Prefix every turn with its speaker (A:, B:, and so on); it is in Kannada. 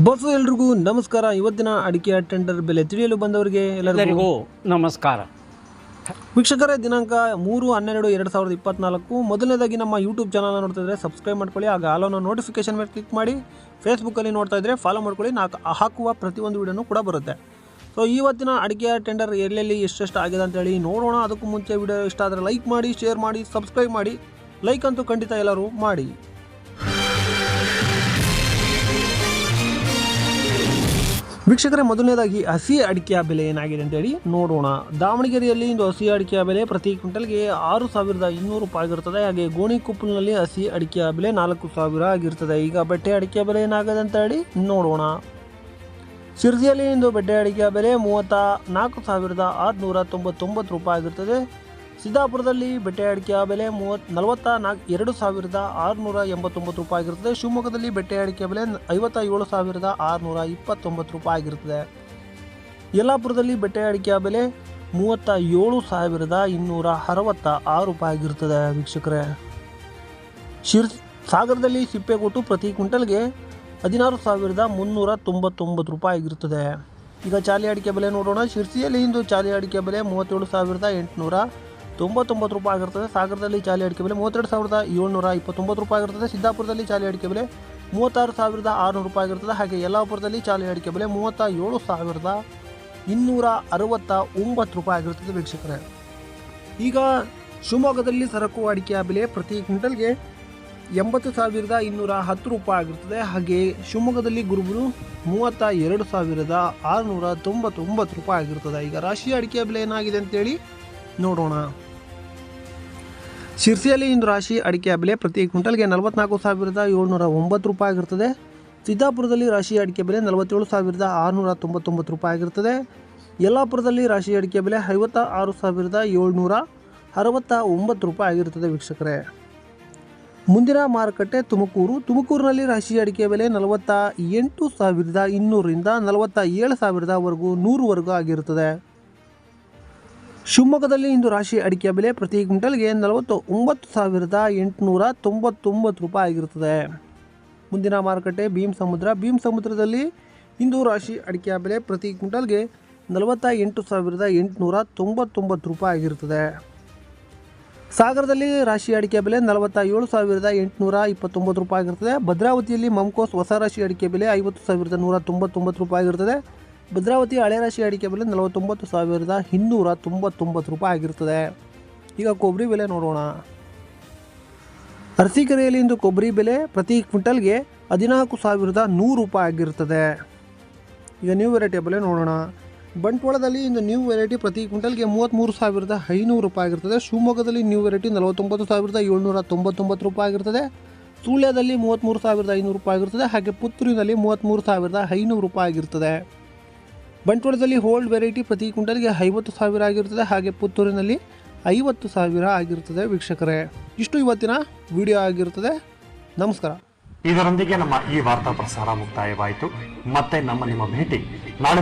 A: ಬಸ್ಸು ಎಲ್ರಿಗೂ ನಮಸ್ಕಾರ. ಇವತ್ತಿನ ಅಡಿಕೆ ಟೆಂಡರ್ ಬೆಲೆ ತಿಳಿಯಲು ಬಂದವರಿಗೆ ಎಲ್ಲರಿಗೂ
B: ನಮಸ್ಕಾರ.
A: ವೀಕ್ಷಕರೇ ದಿನಾಂಕ ಮೂರು ಹನ್ನೆರಡು ಎರಡು ಸಾವಿರದ ಇಪ್ಪತ್ನಾಲ್ಕು. ಮೊದಲನೇದಾಗಿ ನಮ್ಮ ಯೂಟ್ಯೂಬ್ ಚಾನಲ್ನ ನೋಡ್ತಾ ಇದ್ರೆ ಸಬ್ಸ್ಕ್ರೈಬ್ ಮಾಡ್ಕೊಳ್ಳಿ ಆಗ ಆಲೋನ ನೋಟಿಫಿಕೇಶನ್ ಮೇಲೆ ಕ್ಲಿಕ್ ಮಾಡಿ ಫೇಸ್ಬುಕ್ಕಲ್ಲಿ ನೋಡ್ತಾ ಇದ್ರೆ ಫಾಲೋ ಮಾಡ್ಕೊಳ್ಳಿ ನಾ ಹಾಕುವ ಪ್ರತಿಯೊಂದು ವೀಡಿಯೋನು ಕೂಡ ಬರುತ್ತೆ. ಸೊ ಇವತ್ತಿನ ಅಡಿಕೆಯ ಟೆಂಡರ್ ಎಲ್ಲೆಲ್ಲಿ ಎಷ್ಟೆಷ್ಟು ಆಗಿದೆ ಅಂತೇಳಿ ನೋಡೋಣ. ಅದಕ್ಕೂ ಮುಂಚೆ ವಿಡಿಯೋ ಇಷ್ಟ ಆದರೆ ಲೈಕ್ ಮಾಡಿ ಶೇರ್ ಮಾಡಿ ಸಬ್ಸ್ಕ್ರೈಬ್ ಮಾಡಿ ಲೈಕ್ ಅಂತೂ ಖಂಡಿತ ಎಲ್ಲರೂ ಮಾಡಿ. ವೀಕ್ಷಕರೇ, ಮೊದಲನೇದಾಗಿ ಹಸಿ ಅಡಿಕೆಯ ಬೆಲೆ ಏನಾಗಿದೆ ಅಂತೇಳಿ ನೋಡೋಣ. ದಾವಣಗೆರೆಯಲ್ಲಿ ಇಂದು ಹಸಿ ಅಡಿಕೆಯ ಬೆಲೆ ಪ್ರತಿ ಕ್ವಿಂಟಲ್ಗೆ ಆರು ಸಾವಿರದ ಇನ್ನೂರು ರೂಪಾಯಿ ಆಗಿರ್ತದೆ. ಹಾಗೆ ಗೋಣಿಕೊಪ್ಪಲಿನಲ್ಲಿ ಹಸಿ ಅಡಿಕೆಯ ಬೆಲೆ ನಾಲ್ಕು ಸಾವಿರ ಆಗಿರ್ತದೆ. ಈಗ ಬೆಟ್ಟೆ ಅಡಿಕೆಯ ಬೆಲೆ ಏನಾಗಿದೆ ಅಂತ ಹೇಳಿ ನೋಡೋಣ. ಶಿರ್ಸಿಯಲ್ಲಿ ಇಂದು ಬೆಟ್ಟೆ ಅಡಿಕೆಯ ಬೆಲೆ ಮೂವತ್ತ ನಾಲ್ಕು ಸಾವಿರದ ಆರುನೂರ ತೊಂಬತ್ತೊಂಬತ್ತು ರೂಪಾಯಿ ಆಗಿರ್ತದೆ. ಸಿದ್ದಾಪುರದಲ್ಲಿ ಬೆಟ್ಟೆ ಬೆಲೆ ಮೂವತ್ ನಲವತ್ತ ನಾಲ್ಕು ಎರಡು ಸಾವಿರದ ಆರುನೂರ ಎಂಬತ್ತೊಂಬತ್ತು ರೂಪಾಯಿ ಆಗಿರುತ್ತದೆ. ಶಿವಮೊಗ್ಗದಲ್ಲಿ ಬೆಟ್ಟೆ ಅಡಿಕೆ ಬೆಲೆ ಐವತ್ತ ಏಳು ಸಾವಿರದ ಆರುನೂರ ಇಪ್ಪತ್ತೊಂಬತ್ತು ರೂಪಾಯಿ ಆಗಿರುತ್ತದೆ. ಯಲ್ಲಾಪುರದಲ್ಲಿ ಬೆಟ್ಟೆ ಅಡಿಕೆಯ ಬೆಲೆ ಮೂವತ್ತ ಏಳು ಸಾವಿರದ ಇನ್ನೂರ ಅರವತ್ತ ಆರು ರೂಪಾಯಿ ಆಗಿರುತ್ತದೆ ವೀಕ್ಷಕರೇ. ಶಿರ್ ಸಾಗರದಲ್ಲಿ ಸಿಪ್ಪೆಗೊಟ್ಟು ಪ್ರತಿ ಕ್ವಿಂಟಲ್ಗೆ ಹದಿನಾರು ಸಾವಿರದ ಮುನ್ನೂರ ತೊಂಬತ್ತೊಂಬತ್ತು ರೂಪಾಯಿ ಆಗಿರುತ್ತದೆ. ಈಗ ಚಾಲಿ ಅಡಿಕೆ ಬೆಲೆ ನೋಡೋಣ. ಶಿರ್ಸಿಯಲ್ಲಿ ಇಂದು ಚಾಲಿ ಅಡಿಕೆ ಬೆಲೆ ಮೂವತ್ತೇಳು ಸಾವಿರದ ಎಂಟುನೂರ ತೊಂಬತ್ತೊಂಬತ್ತು ರೂಪಾಯಿ ಆಗಿರ್ತದೆ. ಸಾಗರದಲ್ಲಿ ಚಾಲಿ ಅಡಿಕೆ ಬೆಲೆ ಮೂವತ್ತೆರಡು ಸಾವಿರದ ಏಳ್ನೂರ ಇಪ್ಪತ್ತೊಂಬತ್ತು ರೂಪಾಯಿ ಆಗಿರ್ತದೆ. ಸಿದ್ದಾಪುರದಲ್ಲಿ ಚಾಲಿ ಅಡಿಕೆ ಬೆಲೆ ಮೂವತ್ತಾರು ಸಾವಿರದ ಆರುನೂರು ರೂಪಾಯಿ ಆಗಿರ್ತದೆ. ಹಾಗೆ ಯಲ್ಲಾಪುರದಲ್ಲಿ ಚಾಲಿ ಅಡಿಕೆ ಬೆಲೆ ಮೂವತ್ತ ಏಳು ಸಾವಿರದ ಇನ್ನೂರ ಅರವತ್ತ ಒಂಬತ್ತು ರೂಪಾಯಿ ಆಗಿರ್ತದೆ ವೀಕ್ಷಕರೇ. ಈಗ ಶಿವಮೊಗ್ಗದಲ್ಲಿ ಸರಕು ಅಡಿಕೆಯ ಬೆಲೆ ಪ್ರತಿ ಕ್ವಿಂಟಲ್ಗೆ ಎಂಬತ್ತು ಸಾವಿರದ ಇನ್ನೂರ ಹತ್ತು ರೂಪಾಯಿ ಆಗಿರ್ತದೆ. ಹಾಗೆ ಶಿವಮೊಗ್ಗದಲ್ಲಿ ಗುರುಬುರು ಮೂವತ್ತ ಎರಡು ಸಾವಿರದ ಆರುನೂರ ತೊಂಬತ್ತೊಂಬತ್ತು ರೂಪಾಯಿ ಆಗಿರ್ತದೆ. ಈಗ ರಾಶಿ ಅಡಿಕೆಯ ಬೆಲೆ ಏನಾಗಿದೆ ಅಂತೇಳಿ ನೋಡೋಣ. ಶಿರ್ಸಿಯಲ್ಲಿ ಇಂದು ರಾಶಿ ಅಡಿಕೆ ಬೆಲೆ ಪ್ರತಿ ಕ್ವಿಂಟಲ್ಗೆ ನಲವತ್ನಾಲ್ಕು ಸಾವಿರದ ಏಳ್ನೂರ ಒಂಬತ್ತು ರೂಪಾಯಿ ಆಗಿರ್ತದೆ ಸಿದ್ದಾಪುರದಲ್ಲಿ ರಾಶಿ ಅಡಿಕೆ ಬೆಲೆ ನಲವತ್ತೇಳು ಸಾವಿರದ ಆರುನೂರ ತೊಂಬತ್ತೊಂಬತ್ತು ರೂಪಾಯಿ ಆಗಿರ್ತದೆ ಯಲ್ಲಾಪುರದಲ್ಲಿ ರಾಶಿ ಅಡಿಕೆ ಬೆಲೆ ಐವತ್ತ ಆರು ಸಾವಿರದ ಏಳ್ನೂರ ಅರವತ್ತ ಒಂಬತ್ತು ರೂಪಾಯಿ ಆಗಿರುತ್ತದೆ ವೀಕ್ಷಕರೇ. ಮುಂದಿನ ಮಾರುಕಟ್ಟೆ ತುಮಕೂರು. ತುಮಕೂರಿನಲ್ಲಿ ರಾಶಿ ಅಡಿಕೆ ಬೆಲೆ ನಲವತ್ತ ಎಂಟು ಸಾವಿರದ ಇನ್ನೂರರಿಂದ ನಲವತ್ತ ಏಳು ಸಾವಿರದವರೆಗೂ ನೂರುವರೆಗೂ ಆಗಿರುತ್ತದೆ. ಶಿವಮೊಗ್ಗದಲ್ಲಿ ಇಂದು ರಾಶಿ ಅಡಿಕೆ ಬೆಲೆ ಪ್ರತಿ ಕ್ವಿಂಟಲ್ಗೆ ನಲವತ್ತು ಒಂಬತ್ತು ಸಾವಿರದ ಎಂಟುನೂರ ತೊಂಬತ್ತೊಂಬತ್ತು ರೂಪಾಯಿ ಆಗಿರುತ್ತದೆ. ಮುಂದಿನ ಮಾರುಕಟ್ಟೆ ಭೀಮ್ ಸಮುದ್ರ. ಭೀಮ್ ಸಮುದ್ರದಲ್ಲಿ ಇಂದು ರಾಶಿ ಅಡಿಕೆ ಬೆಲೆ ಪ್ರತಿ ಕ್ವಿಂಟಲ್ಗೆ ನಲವತ್ತ ಎಂಟು ಸಾವಿರದ ಎಂಟುನೂರ ತೊಂಬತ್ತೊಂಬತ್ತು ರೂಪಾಯಿ ಆಗಿರುತ್ತದೆ. ಸಾಗರದಲ್ಲಿ ರಾಶಿ ಅಡಿಕೆ ಬೆಲೆ ನಲವತ್ತ ಏಳು ಸಾವಿರದ ಎಂಟುನೂರ ಇಪ್ಪತ್ತೊಂಬತ್ತು ರೂಪಾಯಿ ಆಗಿರ್ತದೆ ಭದ್ರಾವತಿಯಲ್ಲಿ ಮಮ್ಕೋಸ್ ಹೊಸ ರಾಶಿ ಅಡಿಕೆ ಬೆಲೆ ಐವತ್ತು ಸಾವಿರದ ನೂರ ತೊಂಬತ್ತೊಂಬತ್ತು ರೂಪಾಯಿ ಆಗಿರ್ತದೆ ಭದ್ರಾವತಿ ಹಳೆ ರಾಶಿ ಅಡಿಕೆ ಬೆಲೆ ನಲವತ್ತೊಂಬತ್ತು ಸಾವಿರದ ಇನ್ನೂರ ತೊಂಬತ್ತೊಂಬತ್ತು ರೂಪಾಯಿ ಆಗಿರ್ತದೆ. ಈಗ ಕೊಬ್ಬರಿ ಬೆಲೆ ನೋಡೋಣ. ಅರಸೀಕೆರೆಯಲ್ಲಿ ಇಂದು ಕೊಬ್ಬರಿ ಬೆಲೆ ಪ್ರತಿ ಕ್ವಿಂಟಲ್ಗೆ ಹದಿನಾಲ್ಕು ಸಾವಿರದ ನೂರು ರೂಪಾಯಿ ಆಗಿರ್ತದೆ. ಈಗ ನ್ಯೂ ವೆರೈಟಿ ಬೆಲೆ ನೋಡೋಣ. ಬಂಟ್ವಾಳದಲ್ಲಿ ಇಂದು ನ್ಯೂ ವೆರೈಟಿ ಪ್ರತಿ ಕ್ವಿಂಟಲ್ಗೆ ಮೂವತ್ತ್ಮೂರು ಸಾವಿರದ ಐನೂರು ರೂಪಾಯಿ ಆಗಿರ್ತದೆ. ಶಿವಮೊಗ್ಗದಲ್ಲಿ ನ್ಯೂ ವೆರೈಟಿ ನಲವತ್ತೊಂಬತ್ತು ಸಾವಿರದ ಏಳ್ನೂರ ತೊಂಬತ್ತೊಂಬತ್ತು ರೂಪಾಯಿ ಆಗಿರ್ತದೆ. ಸುಳ್ಯದಲ್ಲಿ ಮೂವತ್ತ್ಮೂರು ಸಾವಿರದ ಐನೂರು ರೂಪಾಯಿ ಆಗಿರ್ತದೆ. ಹಾಗೆ ಪುತ್ತೂರಿನಲ್ಲಿ ಮೂವತ್ತ್ಮೂರು ಸಾವಿರದ ಐನೂರು ರೂಪಾಯಿ ಆಗಿರ್ತದೆ. ಬಂಟ್ವಾಳದಲ್ಲಿ ಹೋಲ್ಡ್ ವೆರೈಟಿ ಪ್ರತಿ ಕ್ವಿಂಟಲ್ಗೆ ಐವತ್ತು ಸಾವಿರ ಆಗಿರುತ್ತದೆ. ಹಾಗೆ ಪುತ್ತೂರಿನಲ್ಲಿ ಐವತ್ತು ಸಾವಿರ ಆಗಿರುತ್ತದೆ ವೀಕ್ಷಕರೇ. ಇಷ್ಟು ಇವತ್ತಿನ ವಿಡಿಯೋ ಆಗಿರುತ್ತದೆ. ನಮಸ್ಕಾರ.
C: ಇದರೊಂದಿಗೆ ನಮ್ಮ ಈ ವಾರ್ತಾ ಪ್ರಸಾರ ಮುಕ್ತಾಯವಾಯಿತು. ಮತ್ತೆ ನಮ್ಮ ನಿಮ್ಮ ಭೇಟಿ ನಾಳೆ